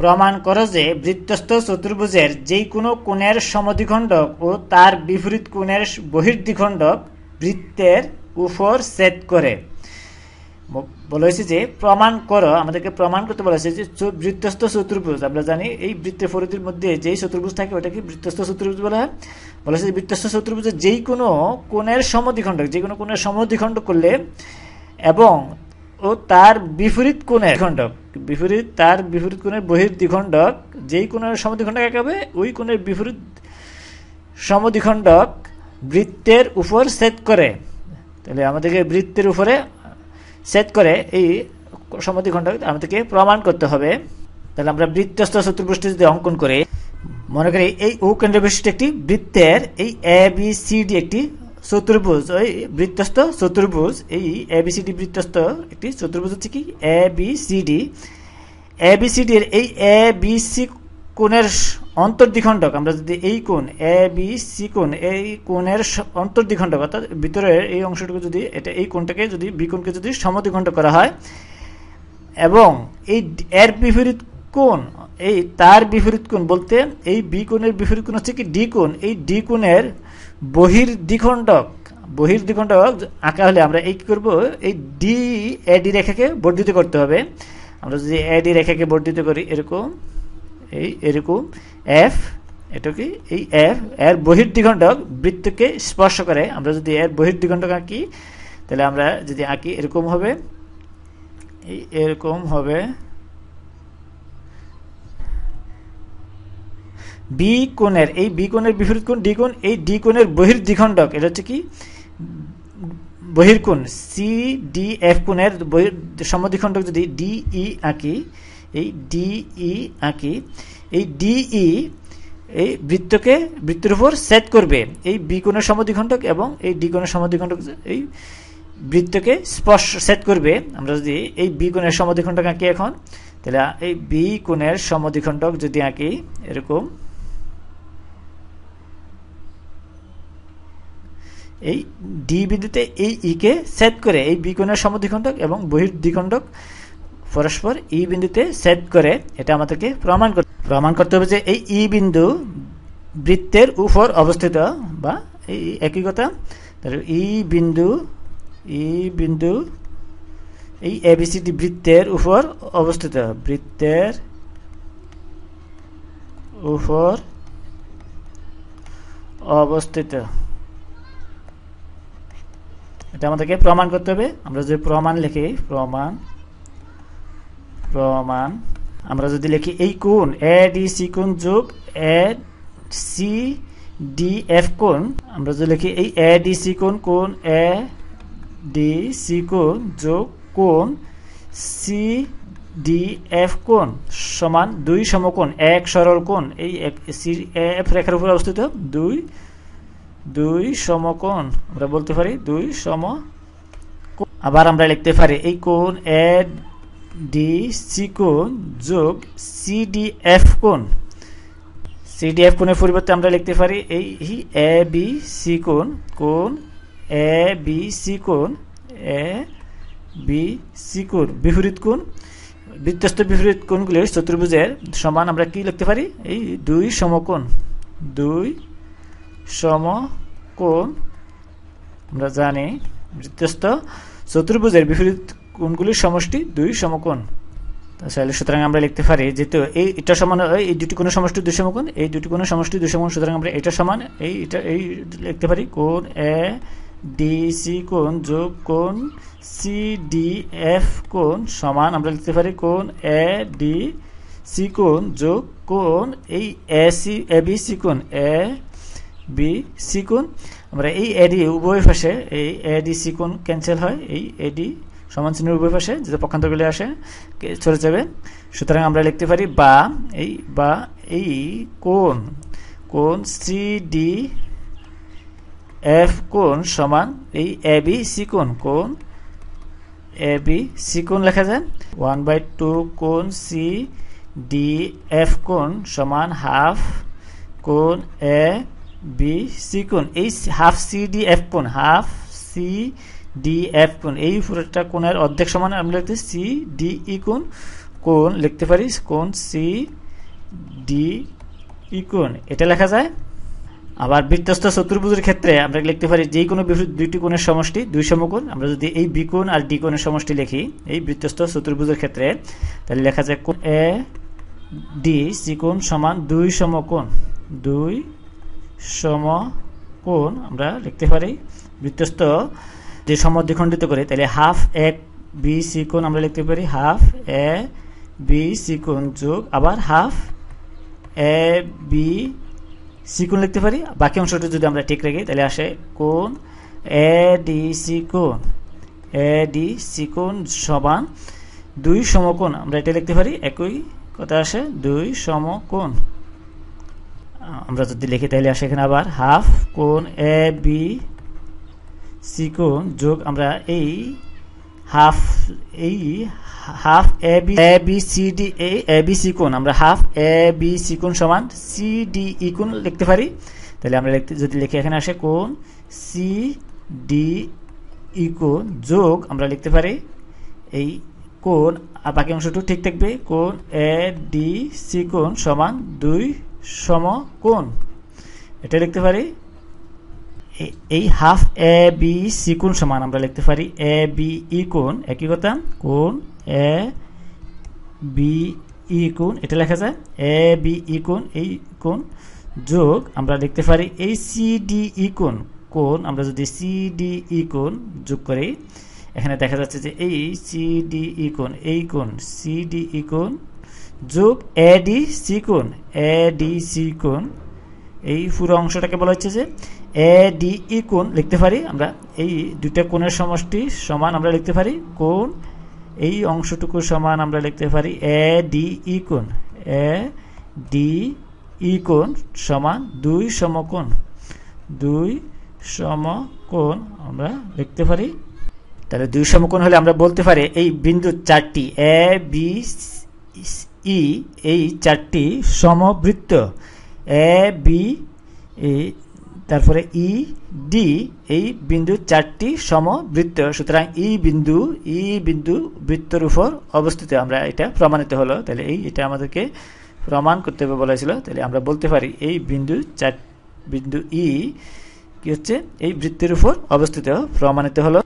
প্রমাণ করো যে বৃত্তস্থ চতুর্ভুজের যেই কোনো কোণের সমদ্বিখণ্ডক ও তার বিপরীত কোণের বহির্দ্বিখণ্ডক বৃত্তের উপর সেট করে। ব- বলা হয়েছে যে প্রমাণ করো, আমাদেরকে প্রমাণ করতে বলা হয়েছে যে বৃত্তস্থ চতুর্ভুজ। আমরা জানি এই বৃত্তের পরিধির মধ্যে যেই চতুর্ভুজ থাকে ওটাকে বৃত্তস্থ চতুর্ভুজ বলা হয়। বলা হয়েছে বৃত্তস্থ চতুর্ভুজের যেই কোনো কোণের সমদ্বিখণ্ডক যে কোনো কোণের সমদ্বিখণ্ডক করলে এবং ও তার বিপরীত কোণের খণ্ডক। বিপরীত, তার বিপরীত কোণের বহির দ্বিখণ্ডক, যেই কোণের সমদ্বিখণ্ডক একাবে, ওই কোণের বিপরীত সমদ্বিখণ্ডক বৃত্তের উপর সেট করে। তাহলে আমাদেরকে বৃত্তের উপরে সেট করে এই সমদ্বিখণ্ডক আমাদেরকে প্রমাণ করতে হবে। তাহলে আমরা বৃত্তস্থ চতুর্ভুজটি যদি অঙ্কন করি, মনে করি এই ও কেন্দ্র বিশিষ্ট একটি বৃত্তের এই এ বি সি ডি একটি চতুর্ভুজ ওই বৃত্তস্থ চতুর্ভুজ এই এ বি সি ডি বৃত্তস্থ একটি চতুর্ভুজ হচ্ছে কি? A B C D A B C এই এ বি সি কোণের অন্তর্দ্বিখণ্ডক, আমরা যদি এই কোণ এ বি সি কোণ, এই কোণের অন্তর্দ্বিখণ্ডক, অর্থাৎ ভিতরের এই অংশটুকু যদি, এটা এই কোণটাকে যদি, বি কোণকে যদি সমদ্বিখণ্ডক করা হয়, এবং এই এর বিপরীত কোণ, এই তার বিপরীত কোণ বলতে এই বি কোণের বিপরীত কোণ হচ্ছে কি? ডি কোণ। এই ডি কোণের বহির দ্বিখণ্ডক বহির দ্বিখণ্ডক আঁকা হলে আমরা এই কি করব? এই ডি এডি রেখাকে বর্ধিত করতে হবে। আমরা যদি এডি রেখাকে বর্ধিত করি, এরকম, এই, এরকম এফ এটা কি? এই এফ এর বহির দ্বিখণ্ডক বৃত্তকে স্পর্শ করে। আমরা যদি এর বহির দ্বিখণ্ডক আঁকি, তাহলে আমরা যদি আঁকি, এরকম হবে। এই, এরকম হবে। বি কোণের, এই বি কোণের বিপরীত কোণ, ডি কোণ, এই ডি কোণের বহির দ্বিখণ্ডক এটা হচ্ছে কি? বহির্কোণ সি ডি এফ কোণের বহির সমদ্বিখণ্ডক যদি ডি ই আঁকি, এই ডি ই আঁকি, এই ডি ই এই বৃত্তকে, বৃত্তের উপর সেট করবে। এই বি কোণের সমদ্বিখণ্ডক এবং এই ডি কোণের সমদ্বিখণ্ডক এই বৃত্তকে স্পর্শ সেট করবে, আমরা যদি এই বি কোণের সমদ্বিখণ্ডক আঁকি এখন, তাহলে এই বি কোণের সমদ্বিখণ্ডক যদি আঁকি, এরকম এই ডি বিন্দুতে এই ইকে সেট করে, এই বি কোণের সমদ্বিখণ্ডক এবং বহির দ্বিখণ্ডক পরস্পর ই বিন্দুতে সেট করে, এটা আমাদেরকে প্রমাণ করতে প্রমাণ করতে হবে যে এই ই বিন্দু বৃত্তের উপর অবস্থিত বা এই একই কথা ই বিন্দু ই বিন্দু, এই এবিসিডি বৃত্তের উপর অবস্থিত, বৃত্তের উপর অবস্থিত। এটা আমাদেরকে প্রমাণ করতে হবে। আমরা যদি প্রমাণ লিখি, প্রমাণ প্রমাণ, আমরা যদি লিখি এই কোণ এ ডি সি কোণ যোগ এ সি ডি এফ কোণ, আমরা যদি লিখি এই এ ডি সি কোণ কোণ এ ডি সি কোণ যোগ কোণ সি ডি এফ কোণ সমান দুই সমকোণ, এক সরল কোণ। এই সি এফ রেখার উপর অবস্থিত। দুই দুই সমকোণ, আমরা বলতে পারি দুই সম আবার আমরা লিখতে পারি এই কোণ এ ডি সি কোণ যোগ সিডি এফ কোণ। সিডি এফ কোণের পরিবর্তে আমরা লিখতে পারি এই এ বি সি কোণ কোণ এ বি সি কোণ, এ বি সি কোণ, বিপরীত কোণ। বৃত্তস্থ বিপরীত কোণগুলির চতুর্ভুজের সমান আমরা কি লিখতে পারি? এই দুই সমকোণ, দুই সমকোণ আমরা জানি বৃত্তস্থ চতুর্ভুজের বিপরীত কোণগুলির সমষ্টি দুই সমকোণ। তাহলে সুতরাং আমরা লিখতে পারি যেহেতু এই এটা সমান, এই দুটি কোণের সমষ্টি দুই সমকোণ, এই দুটি কোণের সমষ্টি দুই সমকোণ, সুতরাং আমরা এটা সমান, এই এটা, এই লিখতে পারি কোণ এ ডি সি কোণ যোগ কোণ সি ডি এফ কোণ সমান, আমরা লিখতে পারি কোণ এ ডি সি কোণ যোগ কোণ, এই A C, A B C কোণ, এ বি সি কোণ। আমরা এই এডি উভয় পাশে, এই এডি সি কোণ ক্যান্সেল হয়। এই এডি সমান চিহ্নের উভয় পাশে যেটা পক্ষান্তরগুলি আসে চলে যাবে। সুতরাং আমরা লিখতে পারি বা, এই বা, এই কোণ কোণ সি ডি এফ কোণ সমান এই এ বি সি কোণ এ বি সি লেখা যায়। ওয়ান বাই টু কোণ সি ডি এফ কোণ সমান হাফ কোণ এ বি সি কোণ, এই হাফ সি ডি এফ কোণ হাফ সি ডি এফ কোণ, এই পুরোটা কোণের অর্ধেক সমান আমরা লিখতে সি ডি ই কোণ কোণ লিখতে পারি কোণ সি ডি ই কোণ, এটা লেখা যায়। আবার বৃত্তস্থ চতুর্ভুজের ক্ষেত্রে আমরা লিখতে পারি যে কোনো দুইটি কোণের সমষ্টি, দুই সমকোণ, আমরা যদি এই বি কোণ আর ডি কোণের সমষ্টি লিখি, এই বৃত্তস্থ চতুর্ভুজের ক্ষেত্রে, তাহলে লেখা যায় কোণ এ ডি সি কোণ সমান দুই সমকোণ, দুই সমকোণ আমরা লিখতে পারি। বৃত্তস্থ যে সমদ্বিখণ্ডিত করে, তাহলে হাফ এক বি সি কোণ আমরা লিখতে পারি। হাফ এ বি সি কোণ যোগ আবার হাফ এ বি সি কোণ লিখতে পারি। বাকি অংশটি যদি আমরা ঠিক রাখি, তাহলে আসে কোণ এ ডি সি কোণ। এ ডি সি কোণ সমান দুই সমকোণ আমরা এটা লিখতে পারি। একই কথা আসে, দুই সমকোণ। আমরা যদি লিখি তাহলে আসে এখানে আবার হাফ কোন এ, বি, সি কোণ যোগ আমরা এই হাফ এই half A, B A, B, C, D, A A, B, C কোণ। আমরা হাফ এ, বি, সি কোণ সমান সি, ডি, ই কোণ লিখতে পারি। তাহলে আমরা লিখতে, যদি লিখি এখানে আসে কোন সি, ডি, ই কোণ যোগ আমরা লিখতে পারি। এই কোন বাকি অংশটুকু ঠিক থাকবে। কোন এ, ডি, সি কোণ সমান দুই সম কোণ। এটা লিখতে পারি? এই হাফ এ, বি, সি কোণ সমান আমরা লিখতে পারি এ, বি, ই কোণ। একই কথা? কোণ এ, বি, ই কোণ। এটা লেখা যায় এ, বি, ই কোণ, এই কোণ। যোগ আমরা লিখতে পারি এই সি, ডি, ই কোণ। কোণ আমরা যদি সি, ডি, ই কোণ যোগ করি, এখানে দেখা যাচ্ছে যে এই সি, ডি, ই কোণ, এই কোণ, সি, ডি, ই কোণ যোগ এ ডি সি কোণ এ ডি সি কোণ এই পুরো অংশটাকে বলা হচ্ছে যে এ ডি ই কোণ লিখতে পারি আমরা। এই দুইটা কোণের সমষ্টি সমান আমরা লিখতে পারি, কোণ, এই অংশটুকু সমান আমরা লিখতে পারি এ ডি ই কোণ, এ ডি ই কোণ সমান দুই সমকোণ দুই সমকোণ আমরা লিখতে পারি। তাহলে দুই সমকোণ হলে আমরা বলতে পারি এই বিন্দু চারটি, এ, বি ই, এই চারটি সমবৃত্ত। এ, বি তারপরে ই, ডি, এই বিন্দু চারটি সমবৃত্ত। সুতরাং ই বিন্দু ই বিন্দু বৃত্তর উপর অবস্থিত। আমরা এটা প্রমাণিত হলো। তাহলে এই, এটা আমাদেরকে প্রমাণ করতে হবে বলা হয়েছিল তাহলে আমরা বলতে পারি, এই বিন্দু চার, বিন্দু ই, কি হচ্ছে? এই বৃত্তের উপর অবস্থিত, প্রমাণিত হলো।